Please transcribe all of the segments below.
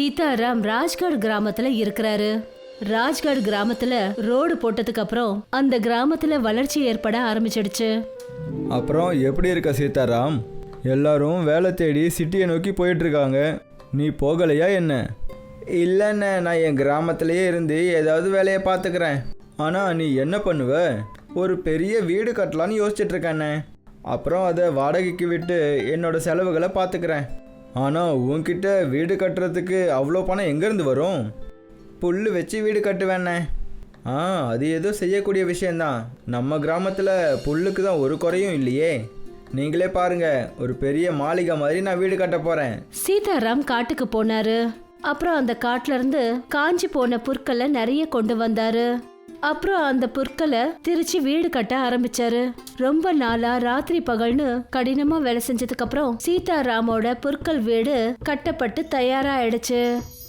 சீதாராம் ராஜ்கட் கிராமத்துல இருக்கிறாரு. ராஜ்கட் கிராமத்துல ரோடு போட்டதுக்கு அப்புறம் அந்த கிராமத்துல வளர்ச்சி ஏற்பட ஆரம்பிச்சிடுச்சு. அப்புறம் எப்படி இருக்க சீதாராம்? எல்லாரும் வேலை தேடி சிட்டியை நோக்கி போயிட்டு இருக்காங்க நீ போகலையா என்ன? இல்லைண்ணே நான் என் கிராமத்திலேயே இருந்து ஏதாவது வேலையை பார்த்துக்கிறேன். ஆனால் நீ என்ன பண்ணுவ? ஒரு பெரிய வீடு கட்டலான்னு யோசிச்சுட்டு இருக்கேண்ணே. அப்புறம் அதை வாடகைக்கு விட்டு என்னோட செலவுகளை பார்த்துக்கிறேன். ஆனால் உன்கிட்ட வீடு கட்டுறதுக்கு அவ்வளோ பணம் எங்கேருந்து வரும்? புல் வச்சு வீடு கட்டுவேண்ணே. ஆ அது ஏதோ செய்யக்கூடிய விஷயந்தான் நம்ம கிராமத்தில் புல்லுக்கு தான் ஒரு குறையும் இல்லையே. நீங்களே பாருங்க ஒரு பெரிய மாளிகை மாதிரி நான் வீடு கட்ட போகிறேன் சீதாராம் காட்டுக்கு போனாரு. அப்புறம் அந்த காட்டுல இருந்து காஞ்சி போன புற்களை நிறைய கொண்டு வந்தாரு. அப்புறம் அந்த புற்களை திருச்சி வீடு கட்ட ஆரம்பிச்சாரு. ரொம்ப நாளா ராத்திரி பகல்னு கடினமா வேலை செஞ்சதுக்கு அப்புறம் சீதாராமோட புற்கள் வீடு கட்டப்பட்டு தயாராயிடுச்சு.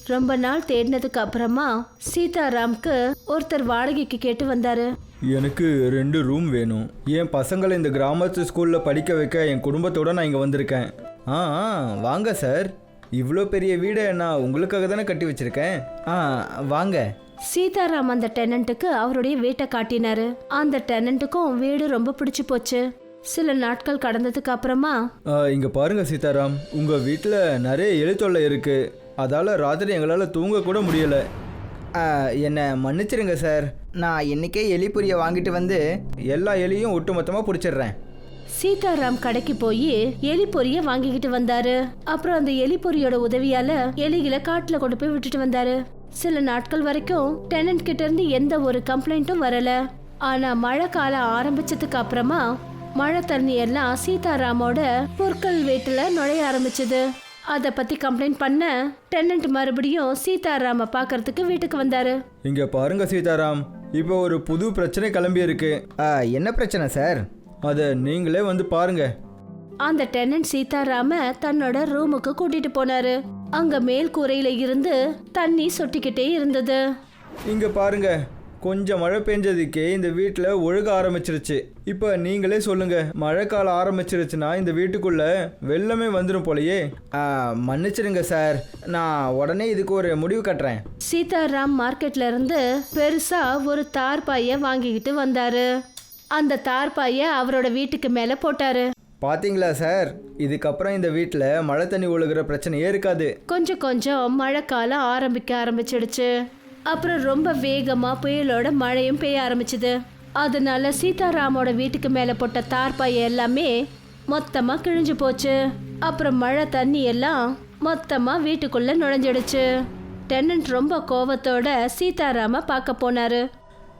ரொம்ப நாள் தேடினதுக்கு அப்புறமா சீதாராம்க்கு ஒருத்தர் வாடகைக்கு கேட்டு வந்தாரு. எனக்கு ரெண்டு ரூம் வேணும். என் பசங்களை இந்த கிராமத்து ஸ்கூலில் படிக்க வைக்க என் குடும்பத்தோட நான் இங்கே வந்திருக்கேன். ஆ ஆ வாங்க சார். இவ்வளோ பெரிய வீடை நான் உங்களுக்காக தானே கட்டி வச்சிருக்கேன்? ஆ வாங்க. சீதாராம் அந்த டெனண்ட்டுக்கு அவருடைய வீட்டை காட்டினாரு. அந்த டெனண்ட்டுக்கும் வீடு ரொம்ப பிடிச்சு போச்சு. சில நாட்கள் கடந்ததுக்கு அப்புறமா இங்க பாருங்க சீதாராம். உங்க வீட்டில் நிறைய எலி தொல்லை இருக்கு. அதால ராத்திரி எங்களால் தூங்க கூட முடியல. என்னை மன்னிச்சிருங்க சார். நான் இன்னைக்கே எலி பொரியை வாங்கிட்டு வந்து எல்லா எலியும் ஒட்டுமொத்தமாக பிடிச்சிடுறேன். சீதாராம் கடைக்கு போய் எலி பொரிய வாங்கிக்கிட்டு வந்தாரு. அப்புறம் அந்த எலி பொரியோட உதவியால எலிகளை காட்டுல கொண்டு போய் விட்டுட்டு வந்தாரு. சில நாட்கள் வரைக்கும் டெனன்ட் கிட்ட இருந்து எந்த ஒரு கம்ப்ளைண்ட்டும் வரல. ஆனா மழை காலம் ஆரம்பிச்சதுக்கு அப்புறமா மழை தண்ணி எல்லாம் சீதாராமோட பொருட்கள் வீட்டுல நுழைய ஆரம்பிச்சது. அத பத்தி கம்ப்ளைண்ட் பண்ண டெனன்ட் மறுபடியும் சீதாராம பாக்குறதுக்கு வீட்டுக்கு வந்தாரு. இங்க பாருங்க சீதாராம் இப்போ ஒரு புது பிரச்சனை கிளம்பி இருக்கு. என்ன பிரச்சனை சார்? அதை நீங்களே வந்து பாருங்க. அந்த டெனன்ட் சீதாராம தன்னோட ரூமுக்கு கூட்டிட்டு போனாரு. அங்க மேல் கூரையில இருந்து தண்ணி சொட்டிக்கிட்டே இருந்தது. இங்க பாருங்க கொஞ்சம் மழை பெஞ்சதுக்கே இந்த வீட்டில் ஒழுக ஆரம்பிச்சிருச்சு. இப்போ நீங்களே சொல்லுங்க மழைக்காலம் ஆரம்பிச்சிருச்சுன்னா இந்த வீட்டுக்குள்ள வெள்ளமே வந்துடும் போலயே. மன்னிச்சிடுங்க சார் நான் உடனே இதுக்கு ஒரு முடிவு கட்டுறேன். சீதாராம் மார்க்கெட்ல இருந்து பெருசா ஒரு தார்பாய வாங்கிக்கிட்டு வந்தாரு. அந்த தார்பாய அவரோட வீட்டுக்கு மேல போட்டாரு. பாத்தீங்களா சார்? இதுக்கப்புறம் இந்த வீட்டில் மழை தண்ணி ஒழுகுற பிரச்சனையே இருக்காது. கொஞ்சம் கொஞ்சம் மழைக்காலம் ஆரம்பிக்க ஆரம்பிச்சிடுச்சு. அப்புறம் ரொம்ப வேகமா புயலோட மழையும் பெய்ய ஆரம்பிச்சுது. அதனால சீதாராமோட வீட்டுக்கு மேல போட்ட தார்பாய் எல்லாமே மொத்தமா கிழிஞ்சு போச்சு. அப்புறம் மழை தண்ணி எல்லாம் மொத்தமா வீட்டுக்குள்ள நுழைஞ்சிடுச்சு. டெனன்ட் ரொம்ப கோவத்தோட சீதாராம பார்க்க போனாரு.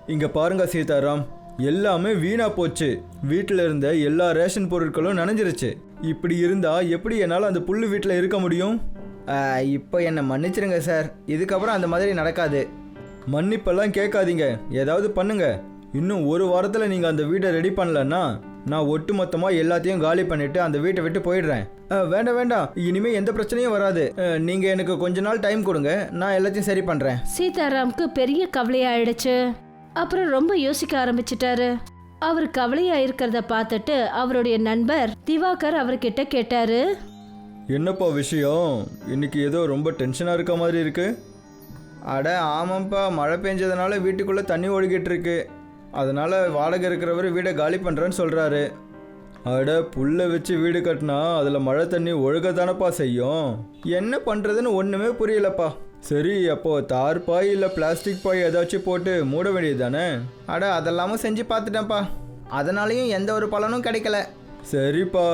இங்க பாருங்க சீதாராம். எல்லாமே வீணா போச்சு. வீட்டில் இருந்த எல்லா ரேஷன் பொருட்களும் நனைஞ்சிருச்சு. இப்படி இருந்தா எப்படி என்னால் அந்த புல்லு வீட்டில் இருக்க முடியும்? இப்போ என்னை மன்னிச்சிருங்க சார். இதுக்கப்புறம் அந்த மாதிரி நடக்காது. மன்னிப்பெல்லாம் கேட்காதீங்க. ஏதாவது பண்ணுங்க. இன்னும் ஒரு வாரத்தில் நீங்கள் அந்த வீட்டை ரெடி பண்ணலன்னா நான் ஒட்டு மொத்தமாக எல்லாத்தையும் காலி பண்ணிட்டு அந்த வீட்டை விட்டு போயிடுறேன். வேண்டாம் வேண்டாம். இனிமேல் எந்த பிரச்சனையும் வராது. நீங்கள் எனக்கு கொஞ்ச நாள் டைம் கொடுங்க. நான் எல்லாத்தையும் சரி பண்ணுறேன் சீதாராம்க்கு பெரிய கவலையாயிடுச்சு. அப்புறம் ரொம்ப யோசிக்க ஆரம்பிச்சிட்டாரு. அவர் கவலையா இருக்கிறத பார்த்துட்டு அவருடைய நண்பர் திவாகர் அவர்கிட்ட கேட்டாரு. என்னப்பா விஷயம்? இன்னைக்கு ஏதோ ரொம்ப டென்ஷனாக இருக்க மாதிரி இருக்கு. அட ஆமாம்ப்பா. மழை பெஞ்சதுனால வீட்டுக்குள்ளே தண்ணி ஒழுகிட்டு இருக்கு. அதனால வாடகை இருக்கிறவர் வீடை காலி பண்ணுறேன்னு சொல்கிறாரு அட புல்லை வச்சு வீடு கட்டினா அதில் மழை தண்ணி ஒழுகத்தானப்பா செய்யும்? என்ன பண்ணுறதுன்னு ஒன்றுமே புரியலப்பா. சரி அப்போ தார் பாய் இல்லை பிளாஸ்டிக் பாய் ஏதாச்சும் போட்டு மூட வேண்டியது தானே அட அதெல்லாமும் செஞ்சு பார்த்துட்டேன்ப்பா. அதனாலையும் எந்த ஒரு பலனும் கிடைக்கல. சரிப்பா.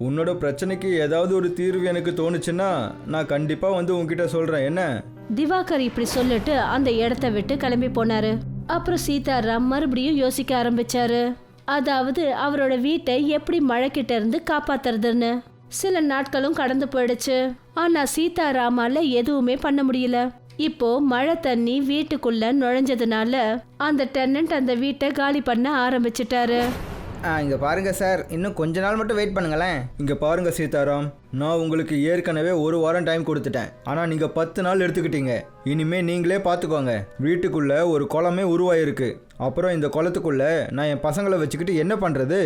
உன்னோட பிரச்சனைக்கு ஏதாவது ஒரு தீர்வு எனக்கு தோணுச்சுன்னா நான் கண்டிப்பாக வந்து உன்கிட்ட சொல்கிறேன் என்ன? திவாகர் இப்படி சொல்லிட்டு அந்த இடத்த விட்டு கிளம்பி போனாரு. அப்புறம் சீதாராம் மறுபடியும் யோசிக்க ஆரம்பிச்சாரு. அதாவது அவரோட வீட்டை எப்படி மழைக்கிட்ட இருந்து காப்பாத்துறதுன்னு. சில நாட்களும் கடந்து போயிடுச்சு. ஆனா சீதாராமால எதுவுமே பண்ண முடியல. இப்போ மழை தண்ணி வீட்டுக்குள்ள நுழைஞ்சதுனால அந்த டென்னண்ட் அந்த வீட்டை காலி பண்ண ஆரம்பிச்சிட்டாரு. இங்கே பாருங்க சார். இன்னும் கொஞ்ச நாள் மட்டும் வெயிட் பண்ணுங்களேன். இங்கே பாருங்க சீதாராம். நான் உங்களுக்கு ஏற்கனவே ஒரு வாரம் டைம் கொடுத்துட்டேன். ஆனால் நீங்கள் பத்து நாள் எடுத்துக்கிட்டீங்க. இனிமே நீங்களே பார்த்துக்கோங்க வீட்டுக்குள்ள ஒரு குளமே உருவாயிருக்கு. அப்புறம் இந்த குளத்துக்குள்ள நான் என் பசங்களை வச்சுக்கிட்டு என்ன பண்ணுறது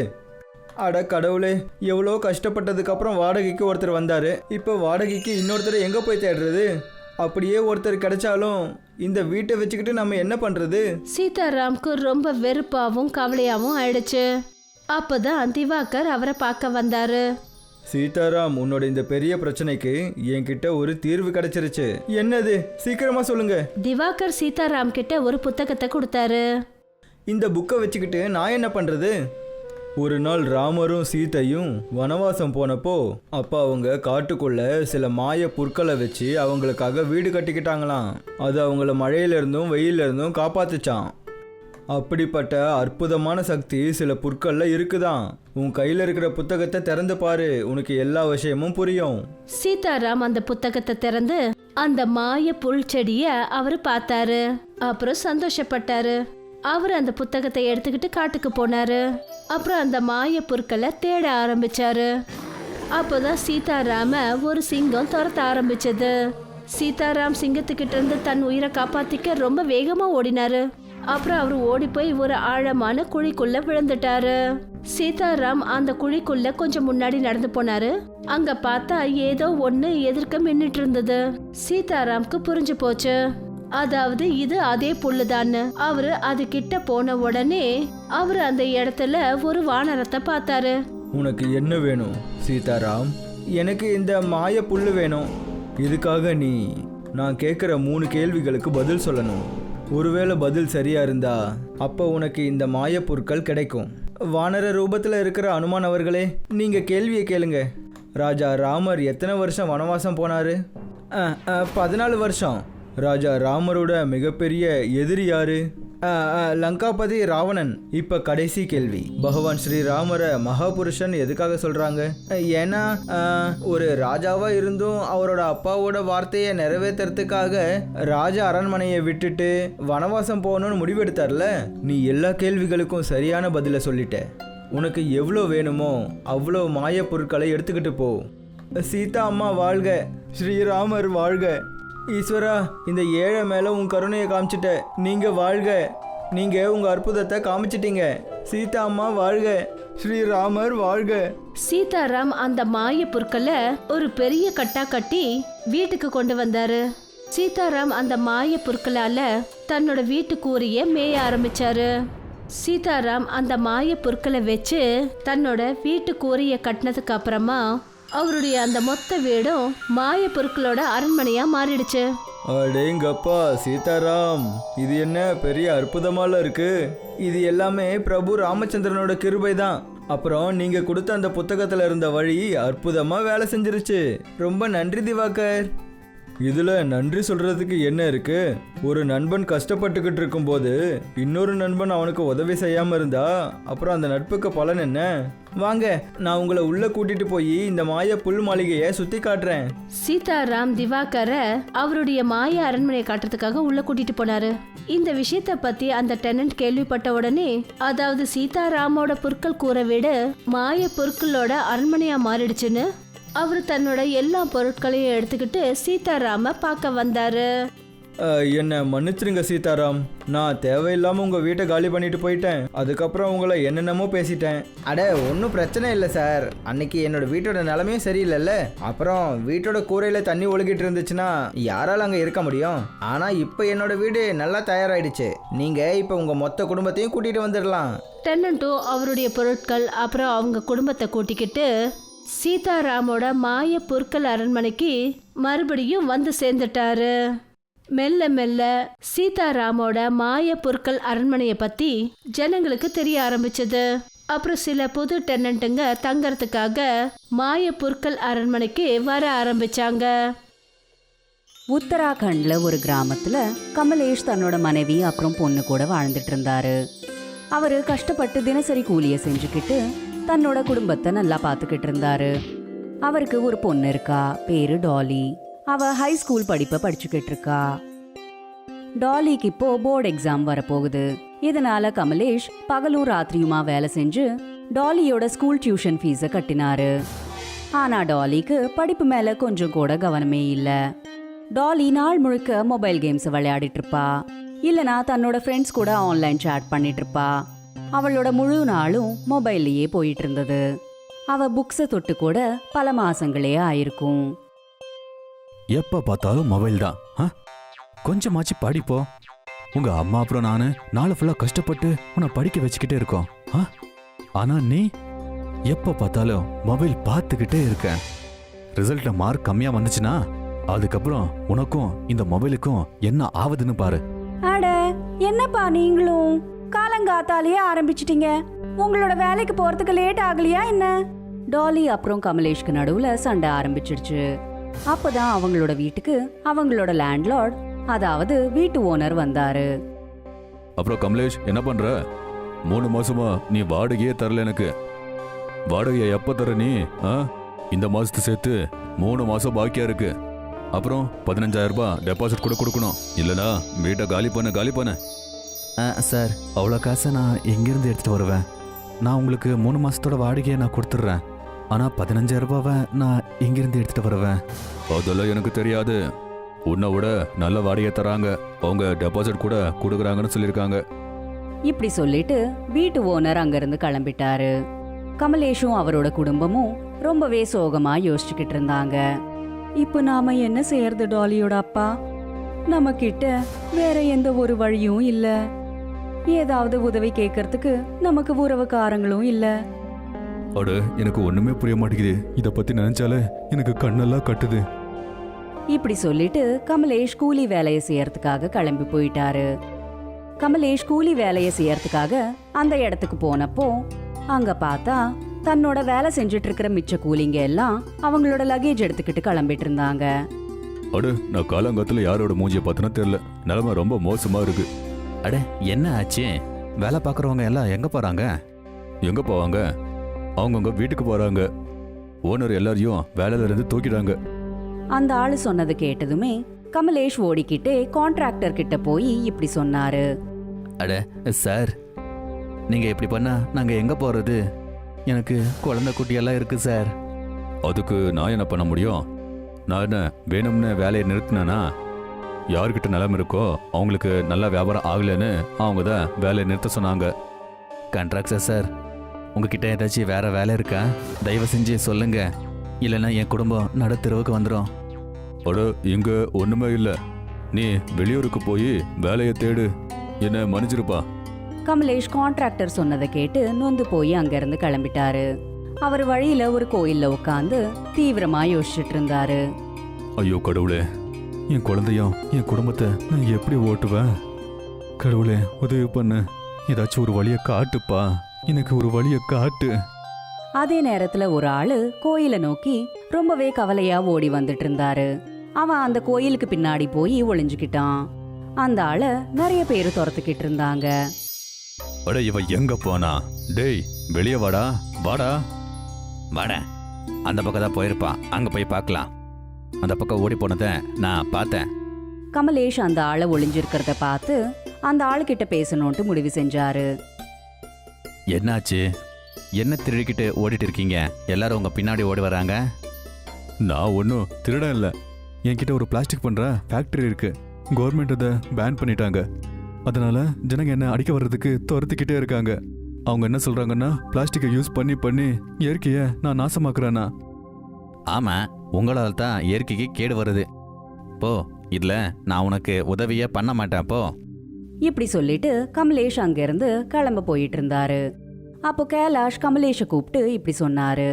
அட கடவுளே எவ்வளோ கஷ்டப்பட்டதுக்கு அப்புறம் வாடகைக்கு ஒருத்தர் வந்தார். இப்போ வாடகைக்கு இன்னொருத்தர் எங்கே போய் தேடுறது? அப்படியே ஒருத்தர் கிடைச்சாலும் இந்த வீட்டை வச்சுக்கிட்டு நம்ம என்ன பண்ணுறது சீதாராம்க்கு ரொம்ப வெறுப்பாவும் கவலையாவும் ஆயிடுச்சு. அப்பதான் திவாகர் அவரை பார்க்க வந்தாரு. சீதாராம் உன்னோட இந்த பெரிய பிரச்சனைக்கு என்கிட்ட ஒரு தீர்வு கிடைச்சிருச்சு. என்னது? சீக்கிரமா சொல்லுங்க. திவாகர் சீதாராம் கிட்ட ஒரு புத்தகத்தை கொடுத்தாரு. இந்த புக்கை வச்சுக்கிட்டு நான் என்ன பண்றது? ஒரு நாள் ராமரும் சீதையும் வனவாசம் போனப்போ அப்போ அவங்க காட்டுக்குள்ள சில மாய புற்களை வச்சு அவங்களுக்காக வீடு கட்டிக்கிட்டாங்களாம். அது அவங்கள மழையில இருந்தும் இருந்தும் காப்பாத்துச்சான் அப்படிப்பட்ட அற்புதமான சக்தி சில புற்களில் இருக்குதான் உன் கையில் இருக்கிற புத்தகத்தை திறந்து பாரு. உனக்கு எல்லா விஷயமும் புரியும். சீதாராம் அந்த புத்தகத்தை திறந்து அந்த மாய புல் செடிய அவரு பார்த்தாரு. அப்புறம் சந்தோஷப்பட்டாரு. அவர் அந்த புத்தகத்தை எடுத்துக்கிட்டு காட்டுக்கு போனாரு. அப்புறம் அந்த மாய பொருட்களை தேட ஆரம்பிச்சாரு. அப்போதான் சீதாராம ஒரு சிங்கம் துரத்த ஆரம்பிச்சது. சீதாராம் சிங்கத்துக்கிட்ட இருந்து தன் உயிரை காப்பாத்திக்க ரொம்ப வேகமா ஓடினாரு. அப்புறம் அவர் ஓடி போய் ஒரு ஆழமான குழிக்குள்ள விழுந்துட்டாரு. சீதாராம் அந்த குழிக்குள்ள கொஞ்சம் முன்னாடி நடந்து போனாரு. அங்க பார்த்தா ஏதோ ஒண்ணு எதிர்க்க மின்னுட்டு இருந்தது. சீதாராம்க்கு புரிஞ்சு போச்சு. அதாவது இது அதே புல்லுதான்னு. அவரு அது கிட்ட போன உடனே அவரு அந்த இடத்துல ஒரு வானரத்தை பார்த்தாரு. உனக்கு என்ன வேணும் சீதாராம்? எனக்கு இந்த மாய புல்லு வேணும். இதுக்காக நீ நான் கேட்குற மூணு கேள்விகளுக்கு பதில் சொல்லணும். ஒருவேளை பதில் சரியா இருந்தா அப்போ உனக்கு இந்த மாய பொருட்கள் கிடைக்கும். வானர ரூபத்தில் இருக்கிற அனுமான் அவர்களே நீங்க கேள்வியை கேளுங்க. ராஜா ராமர் எத்தனை வருஷம் வனவாசம் போனாரு? பதினாலு வருஷம். ராஜா ராமரோட மிகப்பெரிய எதிரி யாரு? லங்காபதி ராவணன். இப்ப கடைசி கேள்வி. பகவான் ஸ்ரீராமரை மகாபுருஷன் எதுக்காக சொல்றாங்க? ஏன்னா ஒரு ராஜாவா இருந்தும் அவரோட அப்பாவோட வார்த்தையை நிறைவேற்றுறதுக்காக ராஜா அரண்மனையை விட்டுட்டு வனவாசம் போகணும்னு முடிவெடுத்தார்ல? நீ எல்லா கேள்விகளுக்கும் சரியான பதிலை சொல்லிட்ட. உனக்கு எவ்வளோ வேணுமோ அவ்வளோ மாய பொருட்களை எடுத்துக்கிட்டு போ. சீதா அம்மா வாழ்க ஸ்ரீராமர் வாழ்க. ஈஸ்வரா இந்த ஏழை மேல உன் கருணையை காமிச்சிட்ட. நீங்க வாழ்க. நீங்க உங்க அற்புதத்தை காமிச்சிட்டீங்க. சீதா அம்மா வாழ்க. ஸ்ரீராமர் வாழ்க. சீதாராம் அந்த மாய பொருட்களை ஒரு பெரிய கட்டா கட்டி வீட்டுக்கு கொண்டு வந்தாரு. சீதாராம் அந்த மாய பொருட்களால தன்னோட வீட்டு கூரைய மேய ஆரம்பிச்சாரு. சீதாராம் அந்த மாய பொருட்களை வச்சு தன்னோட வீட்டு கூறிய கட்டினதுக்கு அப்புறமா அவருடைய அந்த மொத்த வீடும் மாய பொருட்களோட அரண்மனையா மாறிடுச்சு. அடேங்கப்பா சீதாராம். இது என்ன பெரிய அற்புதமால இருக்கு? இது எல்லாமே பிரபு ராமச்சந்திரனோட கிருபை தான் அப்புறம் நீங்க கொடுத்த அந்த புத்தகத்துல இருந்த வழி அற்புதமா வேலை செஞ்சிருச்சு. ரொம்ப நன்றி திவாகர். இதுல நன்றி சொல்றதுக்கு என்ன இருக்கு? ஒரு நண்பன் கஷ்டப்பட்டுக்கிட்டு இருக்கும்போது இன்னொரு நண்பன் அவனுக்கு உதவி செய்யாம இருந்தா அப்புறம் அந்த நட்புக்கு பலன் என்ன? வாங்க நான் உங்களை உள்ள கூட்டிட்டு போய் இந்த மாய புல் மாளிகையை சுத்தி காட்டுறேன். சீதாராம் திவாகர அவருடைய மாய அரண்மனையை காட்டுறதுக்காக உள்ள கூட்டிட்டு போனாரு. இந்த விஷயத்த பத்தி அந்த டெனன்ட் கேள்விப்பட்ட உடனே அதாவது சீதாராமோட பொருட்கள் கூற விட மாய பொருட்களோட அரண்மனையா மாறிடுச்சுன்னு அவர் தன்னோட எல்லா பொருட்களையும் எடுத்துக்கிட்டு சீதாராம பார்க்க வந்தாரு. என்னை மன்னிச்சிருங்க சீதாராம். நான் தேவையில்லாமல் உங்கள் வீட்டை காலி பண்ணிட்டு போயிட்டேன். அதுக்கப்புறம் உங்களை என்னென்னமோ பேசிட்டேன். அட ஒன்றும் பிரச்சனை இல்லை சார். அன்னைக்கு என்னோட வீட்டோட நிலமையும் சரியில்லைல்ல. அப்புறம் வீட்டோட கூரையில் தண்ணி ஒழுகிட்டு இருந்துச்சுன்னா யாரால அங்கே இருக்க முடியும்? ஆனால் இப்போ என்னோட வீடு நல்லா தயாராயிடுச்சு. நீங்கள் இப்போ உங்கள் மொத்த குடும்பத்தையும் கூட்டிகிட்டு வந்துடலாம். டென்னண்ட்டும் அவருடைய பொருட்கள் அப்புறம் அவங்க குடும்பத்தை கூட்டிக்கிட்டு சீதாராமோட மாய பொற்கள் அரண்மனைக்கு மறுபடியும் வந்து சேர்ந்துட்டாரு. மெல்ல மெல்ல சீதாராமோட மாய பொருட்கள் அரண்மனையை பத்தி ஜனங்களுக்கு தெரிய ஆரம்பிச்சது. அப்புறம் சில புது டென்னண்ட்டுங்க தங்கறதுக்காக மாய பொருட்கள் அரண்மனைக்கு வர ஆரம்பிச்சாங்க. உத்தராகண்ட்ல ஒரு கிராமத்துல கமலேஷ் தன்னோட மனைவி அப்புறம் பொண்ணு கூட வாழ்ந்துட்டு இருந்தாரு. அவரு கஷ்டப்பட்டு தினசரி கூலியை செஞ்சுக்கிட்டு தன்னோட குடும்பத்தை நல்லா பார்த்துக்கிட்டு இருந்தாரு. அவருக்கு ஒரு பொண்ணு இருக்கா பேரு டாலி. அவ ஹை ஸ்கூல் படிப்பை படிச்சுக்கிட்டு இருக்கா. டாலிக்கு இப்போ போர்டு எக்ஸாம் வரப்போகுது. இதனால கமலேஷ் பகலும் ராத்திரியுமா வேலை செஞ்சு டாலியோட ஸ்கூல் டியூஷன் ஃபீஸை கட்டினாரு. ஆனா டாலிக்கு படிப்பு மேல கொஞ்சம் கூட கவனமே இல்ல. டாலி நாள் முழுக்க மொபைல் கேம்ஸ் விளையாடிட்டு இருப்பா. இல்லனா தன்னோட ஃப்ரெண்ட்ஸ் கூட ஆன்லைன் சாட் பண்ணிட்டு இருப்பா. அவளோட முழு நாளும் மொபைல்லையே போயிட்டு இருந்தது அவ புக்ஸை தொட்டு கூட பல மாசங்களே ஆயிருக்கும். எப்ப பார்த்தாலும் மொபைல் தான்? கொஞ்சமாச்சு படிப்போ. உங்க அம்மா அப்புறம் நானு நாளை ஃபுல்லா கஷ்டப்பட்டு உன்னை படிக்க வச்சுக்கிட்டே இருக்கோம்? ஆனா நீ எப்ப பார்த்தாலும் மொபைல் பார்த்துக்கிட்டே இருக்க. ரிசல்ட்ல மார்க் கம்மியா வந்துச்சுன்னா அதுக்கப்புறம் உனக்கும் இந்த மொபைலுக்கும் என்ன ஆகுதுன்னு பாரு. அட என்னப்பா நீங்களும்? காலங்காத்தாலேயே ஆரம்பிச்சிட்டீங்க. உங்களோட வேலைக்கு போறதுக்கு லேட் ஆகலையா என்ன? டாலி அப்புறம் கமலேஷ்க்கு நடுவுல சண்டை ஆரம்பிச்சிடுச்சு. அப்பதான் அவங்களோட வீட்டுக்கு அவங்களோட லேண்ட்லார்ட் அதாவது வீட்டு ஓனர் வந்தாரு. அப்புறம் கமலேஷ் என்ன பண்ற? மூணு மாசமா நீ வாடகையே தரல எனக்கு. வாடகையை எப்ப தர நீ? ஆ? இந்த மாசத்து சேர்த்து மூணு மாசம் பாக்கியா இருக்கு. அப்புறம் பதினஞ்சாயிரம் ரூபாய் டெபாசிட் கூட கொடுக்கணும். இல்லனா வீட்டை காலி பண்ண காலி பண்ண. சார். அவ்வளோ காசை நான் எங்கேருந்து எடுத்துட்டு வருவேன்? நான் உங்களுக்கு மூணு மாசத்தோட வாடகையை நான் கொடுத்துட்றேன். ஆனால் பதினஞ்சாயிரம் ரூபாவை நான் எங்கேருந்து எடுத்துட்டு வருவேன்? அதெல்லாம் எனக்கு தெரியாது. உன்னை விட நல்ல வாடகை தராங்க. அவங்க டெபாசிட் கூட கொடுக்குறாங்கன்னு சொல்லியிருக்காங்க. இப்படி சொல்லிட்டு வீட்டு ஓனர் அங்கிருந்து கிளம்பிட்டாரு. கமலேஷும் அவரோட குடும்பமும் ரொம்பவே சோகமா யோசிச்சுக்கிட்டு இருந்தாங்க. இப்போ நாம என்ன செய்யறது டாலியோட அப்பா? நம்ம கிட்ட வேற எந்த ஒரு வழியும் இல்ல. ஏதாவது உதவி கேட்கறதுக்கு நமக்கு உறவுக்காரங்களும் இல்ல. அட எனக்கு ஒண்ணுமே புரிய மாட்டேங்குது. இத பத்தி நினைச்சாலே எனக்கு கண்ணெல்லாம் கட்டுது. இப்படி சொல்லிட்டு கமலேஷ் கூலி வேலையை செய்யறதுக்காக கிளம்பி போயிட்டாரு. கமலேஷ் கூலி வேலையை செய்யறதுக்காக அந்த இடத்துக்கு போனப்போ அங்க பார்த்தா தன்னோட வேலை செஞ்சுட்டு இருக்கிற மிச்ச கூலிங்க எல்லாம் அவங்களோட லக்கேஜ் எடுத்துக்கிட்டு கிளம்பிட்டு இருந்தாங்க. அட நான் காலங்காத்துல யாரோட மூஞ்சிய பார்த்தனா தெரியல. நிலைமை ரொம்ப மோசமா இருக்கு. அட என்ன ஆச்சு? வேலை பார்க்குறவங்க எல்லாம் எங்க போறாங்க? எங்க போவாங்க? அவங்கவுங்க வீட்டுக்கு போறாங்க. ஓனர் எல்லாரையும் வேலையில இருந்து தூக்கிட்டாங்க. அந்த ஆளு சொன்னது கேட்டதுமே கமலேஷ் ஓடிக்கிட்டே கான்ட்ராக்டர் கிட்ட போய் இப்படி சொன்னாரு. அட சார் நீங்க இப்படி பண்ணா நாங்க எங்க போறது? எனக்கு குழந்தை குட்டியெல்லாம் இருக்கு சார். அதுக்கு நான் என்ன பண்ண முடியும்? நான் என்ன வேணும்னு வேலையை நிறுத்தினேனா? யார்கிட்ட நிலம் இருக்கோ அவங்களுக்கு நல்ல வியாபாரம் ஆகலைன்னு அவங்க தான் வேலையை நிறுத்த சொன்னாங்க. கான்ட்ராக்டர் சார் உங்ககிட்ட ஏதாச்சும் வேற வேலை இருக்கா? தயவு செஞ்சு சொல்லுங்க. இல்லைன்னா என் குடும்பம் நடுத்தெருவுக்கு வந்துடும் அட இங்க ஒண்ணுமே இல்லை. நீ வெளியூருக்கு போய் வேலையை தேடு. என்ன மன்னிச்சிருப்பா. கமலேஷ் கான்ட்ராக்டர் சொன்னதை கேட்டு நொந்து போய் அங்கிருந்து கிளம்பிட்டாரு. அவர் வழியில ஒரு கோயில்ல உட்காந்து தீவிரமா யோசிச்சுட்டு இருந்தாரு. ஐயோ கடவுளே. என் குழந்தையும் என் குடும்பத்தை நான் எப்படி ஓட்டுவேன்? கடவுளே உதவி பண்ணு. ஏதாச்சும் ஒரு வழியை காட்டுப்பா. எனக்கு ஒரு வழியை காட்டு. அதே நேரத்துல ஒரு ஆளு கோயில நோக்கி ரொம்பவே கவலையா ஓடி வந்துட்டு இருந்தாரு அவன் அந்த கோயிலுக்கு பின்னாடி போய் ஒளிஞ்சுக்கிட்டான். அந்த ஆளை நிறைய பேர் துரத்துக்கிட்டு இருந்தாங்க. அட இவ எங்க போனா? டேய் வெளியே வாடா. வாடா. வாடா. அந்த பக்கம் தான் போயிருப்பான். அங்க போய் பார்க்கலாம். அந்த பக்கம் ஓடி போனதை நான் பார்த்தேன். கமலேஷ் அந்த ஆளை ஒளிஞ்சிருக்கிறத பார்த்து அந்த ஆளுகிட்ட பேசணும்ட்டு முடிவு செஞ்சாரு. என்னாச்சு? என்ன திருடிக்கிட்டு ஓடிட்டு இருக்கீங்க? எல்லாரும் உங்க பின்னாடி ஓடி வராங்க? நான் ஒன்றும் திருடன் இல்லை. என்கிட்ட ஒரு பிளாஸ்டிக் பண்ற ஃபேக்டரி இருக்கு. கவர்மெண்ட் அதை பேன் பண்ணிட்டாங்க. அதனால ஜனங்க என்ன அடிக்க வர்றதுக்கு துரத்திக்கிட்டே இருக்காங்க. அவங்க என்ன சொல்றாங்கன்னா பிளாஸ்டிக்கை யூஸ் பண்ணி பண்ணி இயற்கையை நான் நாசமாக்குறேன்னா. ஆமா உங்களால் தான் இயற்கைக்கு கேடு வருது. போ இதுல நான் உனக்கு உதவியே பண்ண மாட்டேன் போ. இப்படி சொல்லிட்டு கமலேஷ் அங்கிருந்து கிளம்ப போயிட்டு இருந்தாரு அப்போ கைலாஷ் கமலேஷை கூப்பிட்டு இப்படி சொன்னாரு.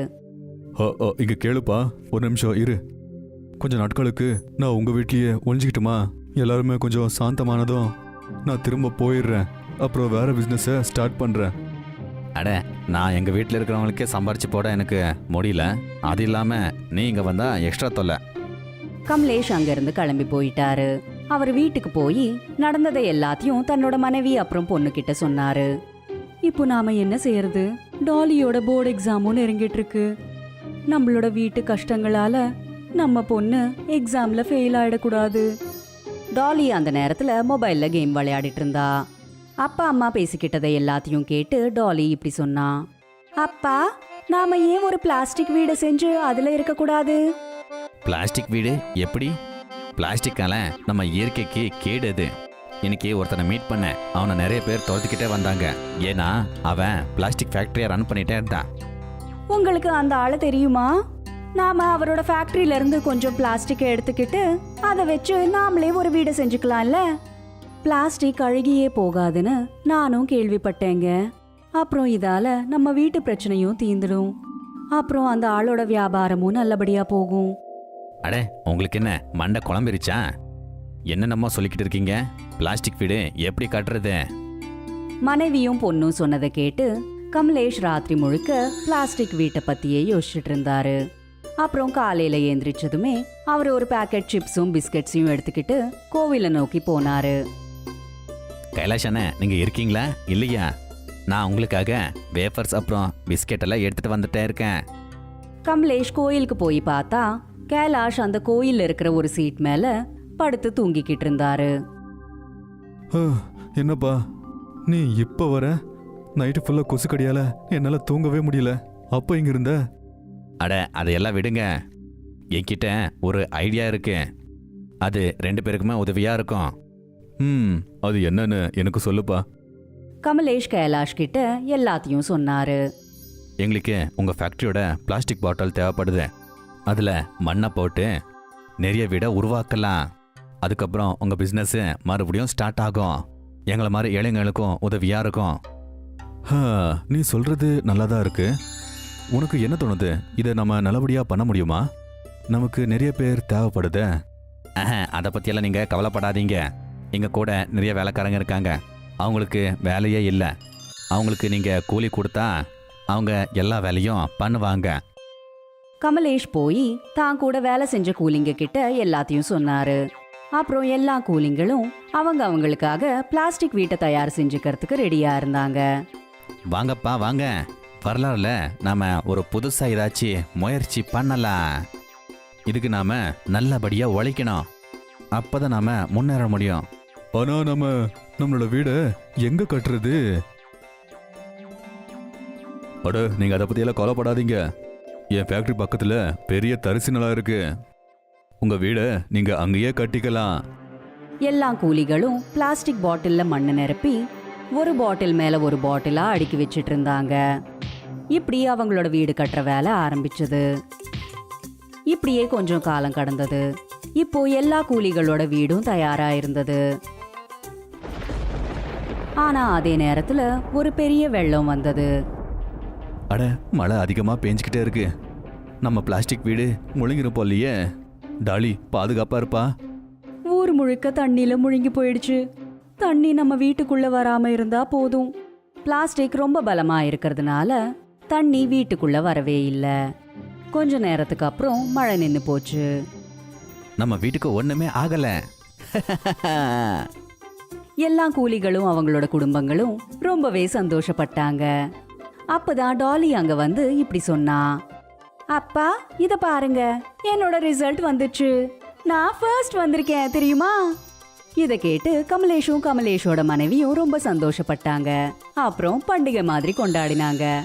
இங்க கேளுப்பா ஒரு நிமிஷம் இரு. கொஞ்ச நாட்களுக்கு நான் உங்க வீட்லயே ஒழிஞ்சுக்கிட்டுமா எல்லாருமே கொஞ்சம் சாந்தமானதும் நான் திரும்ப போயிடுறேன். அப்புறம் வேற பிஸ்னஸை ஸ்டார்ட் பண்றேன். அட நான் எங்க வீட்டில் இருக்கிறவங்களுக்கே சம்பாரிச்சு போட எனக்கு முடியல. அது இல்லாம நீ இங்க வந்தா எக்ஸ்ட்ரா தொல்லை. கமலேஷ் அங்கேருந்து கிளம்பி போயிட்டாரு. அவர் வீட்டுக்கு போய் நடந்ததை எல்லாத்தையும் தன்னோட மனைவி அப்புறம் பொண்ணு கிட்ட சொன்னாரு. இப்போ நாம என்ன செய்யறது? டாலியோட போர்டு எக்ஸாமும் நெருங்கிட்டு இருக்கு நம்மளோட வீட்டு கஷ்டங்களால நம்ம பொண்ணு எக்ஸாம்ல ஃபெயில் ஆயிடக்கூடாது. டாலி அந்த நேரத்துல மொபைல்ல கேம் விளையாடிட்டு இருந்தா. அப்பா அம்மா பேசிக்கிட்டதை எல்லாத்தையும் கேட்டு டாலி இப்படி சொன்னா. அப்பா நாம ஏன் ஒரு பிளாஸ்டிக் வீடை செஞ்சு அதுல இருக்கக்கூடாது? பிளாஸ்டிக் வீடு எப்படி? பிளாஸ்டிக்கால நம்ம இயற்கைக்கு கேடு அது இன்னைக்கு ஒருத்தனை மீட் பண்ண அவனை நிறைய பேர் துரத்துக்கிட்டே வந்தாங்க. ஏன்னா அவன் பிளாஸ்டிக் ஃபேக்டரியை ரன் பண்ணிட்டே இருந்தான். உங்களுக்கு அந்த ஆளை தெரியுமா? நாம அவரோட ஃபேக்டரியில இருந்து கொஞ்சம் பிளாஸ்டிக்கை எடுத்துக்கிட்டு அதை வச்சு நாமளே ஒரு வீடு செஞ்சுக்கலாம்ல? பிளாஸ்டிக் அழுகியே போகாதுன்னு நானும் கேள்விப்பட்டேங்க. அப்புறம் இதால நம்ம வீட்டு பிரச்சனையும் தீந்துடும் அப்புறம் அந்த ஆளோட வியாபாரமும் நல்லபடியா போகும். அட உங்களுக்கு என்ன மண்டை குழம்பிருச்சா? என்னென்னமோ சொல்லிக்கிட்டு இருக்கீங்க. பிளாஸ்டிக் வீடு எப்படி கட்டுறது? மனைவியும் பொண்ணும் சொன்னதை கேட்டு கமலேஷ் ராத்திரி முழுக்க பிளாஸ்டிக் வீட்டை பத்தியே யோசிச்சுட்டு இருந்தாரு. அப்புறம் காலையில ஏந்திரிச்சதுமே அவர் ஒரு பாக்கெட் சிப்ஸும் பிஸ்கட்ஸையும் எடுத்துக்கிட்டு கோவிலை நோக்கி போனாரு. கைலாஷ் அண்ணே நீங்க இருக்கீங்களா? இல்லையா? நான் உங்களுக்காக வேஃபர்ஸ் அப்புறம் பிஸ்கெட் எல்லாம் எடுத்துட்டு வந்துட்டே இருக்கேன். கமலேஷ் கோயிலுக்கு போய் பார்த்தா கைலாஷ் அந்த கோயில்ல இருக்கிற ஒரு சீட் மேல படுத்து தூங்கிக்கிட்டு இருந்தாரு. என்னப்பா? நீ இப்போ வர? நைட்டு ஃபுல்லாக கொசு கடியால என்னால் தூங்கவே முடியல. அப்போ இங்க இருந்த? அட அதையெல்லாம் விடுங்க. என்கிட்ட ஒரு ஐடியா இருக்கு. அது ரெண்டு பேருக்குமே உதவியா இருக்கும். ம் அது என்னன்னு எனக்கு சொல்லுப்பா. கமலேஷ் கைலாஷ் கிட்ட எல்லாத்தையும் சொன்னாரு. எங்களுக்கு உங்க ஃபேக்டரியோட பிளாஸ்டிக் பாட்டில் தேவைப்படுது. அதுல மண்ணை போட்டு நிறைய வீடை உருவாக்கலாம். அதுக்கப்புறம் உங்க பிசினஸ் மறுபடியும் ஸ்டார்ட் ஆகும். எங்களை மாதிரி ஏழைங்களுக்கும் உதவியா இருக்கும். நீ சொல்றது நல்லா தான் இருக்கு. உனக்கு என்ன தோணுது? இதை நம்ம நல்லபடியாக பண்ண முடியுமா? நமக்கு நிறைய பேர் தேவைப்படுதே. அதை பற்றியெல்லாம் நீங்கள் கவலைப்படாதீங்க. எங்கள் கூட நிறைய வேலைக்காரங்க இருக்காங்க. அவங்களுக்கு வேலையே இல்லை. அவங்களுக்கு நீங்கள் கூலி கொடுத்தா அவங்க எல்லா வேலையும் பண்ணுவாங்க. கமலேஷ் போய் தான் கூட வேலை செஞ்ச கூலிங்க கிட்ட எல்லாத்தையும் சொன்னாரு. அப்புறம் எல்லா கூலிங்களும் அவங்க அவங்களுக்காக பிளாஸ்டிக் வீட்டை தயார் செஞ்சுக்கிறதுக்கு ரெடியா இருந்தாங்க. வாங்கப்பா வாங்க. வரலாறுல நாம ஒரு புதுசாக ஏதாச்சும் முயற்சி பண்ணலாம். இதுக்கு நாம நல்லபடியாக உழைக்கணும். அப்பதான் நாம முன்னேற முடியும். ஆனா நம்ம நம்மளோட வீடை எங்க கட்டுறது? அட நீங்க அதை பத்தியெல்லாம் கவலைப்படாதீங்க. என் ஃபேக்டரி பக்கத்துல பெரிய தரிசு நிலம் இருக்கு. உங்க வீடை நீங்க அங்கேயே கட்டிக்கலாம். எல்லா கூலிகளும் பிளாஸ்டிக் பாட்டில்ல மண்ணு நிரப்பி ஒரு பாட்டில் மேல ஒரு பாட்டிலா அடுக்கி வச்சிட்டு இருந்தாங்க. இப்படி அவங்களோட வீடு கட்டுற வேலை ஆரம்பிச்சது. இப்படியே கொஞ்சம் காலம் கடந்தது. இப்போ எல்லா கூலிகளோட வீடும் தயாரா இருந்தது ஆனா அதே நேரத்துல ஒரு பெரிய வெள்ளம் வந்தது. அட மழை அதிகமா பேஞ்சுக்கிட்டே இருக்கு. நம்ம பிளாஸ்டிக் வீடு முழுங்கிரும் போலையே. டாலி பாதுகாப்பா இருப்பா? ஊர் முழுக்க தண்ணியில முழுங்கி போயிடுச்சு. தண்ணி நம்ம வீட்டுக்குள்ள வராம இருந்தா போதும். பிளாஸ்டிக் ரொம்ப பலமா இருக்கிறதுனால தண்ணி வீட்டுக்குள்ள வரவே இல்ல. கொஞ்ச நேரத்துக்கு அப்புறம் மழை நின்னு போச்சு. நம்ம வீட்டுக்கு ஒன்றுமே ஆகலை. எல்லா கூலிகளும் அவங்களோட குடும்பங்களும் ரொம்பவே சந்தோஷப்பட்டாங்க. அப்பதான் டாலி அங்க வந்து இப்படி சொன்னா. அப்பா இத பாருங்க. என்னோட ரிசல்ட் வந்துச்சு. நான் ஃபர்ஸ்ட் வந்திருக்கேன் தெரியுமா? இத கேட்டு கமலேஷும் கமலேஷோட மனைவியும் ரொம்ப சந்தோஷப்பட்டாங்க. அப்புறம் பண்டிகை மாதிரி கொண்டாடினாங்க.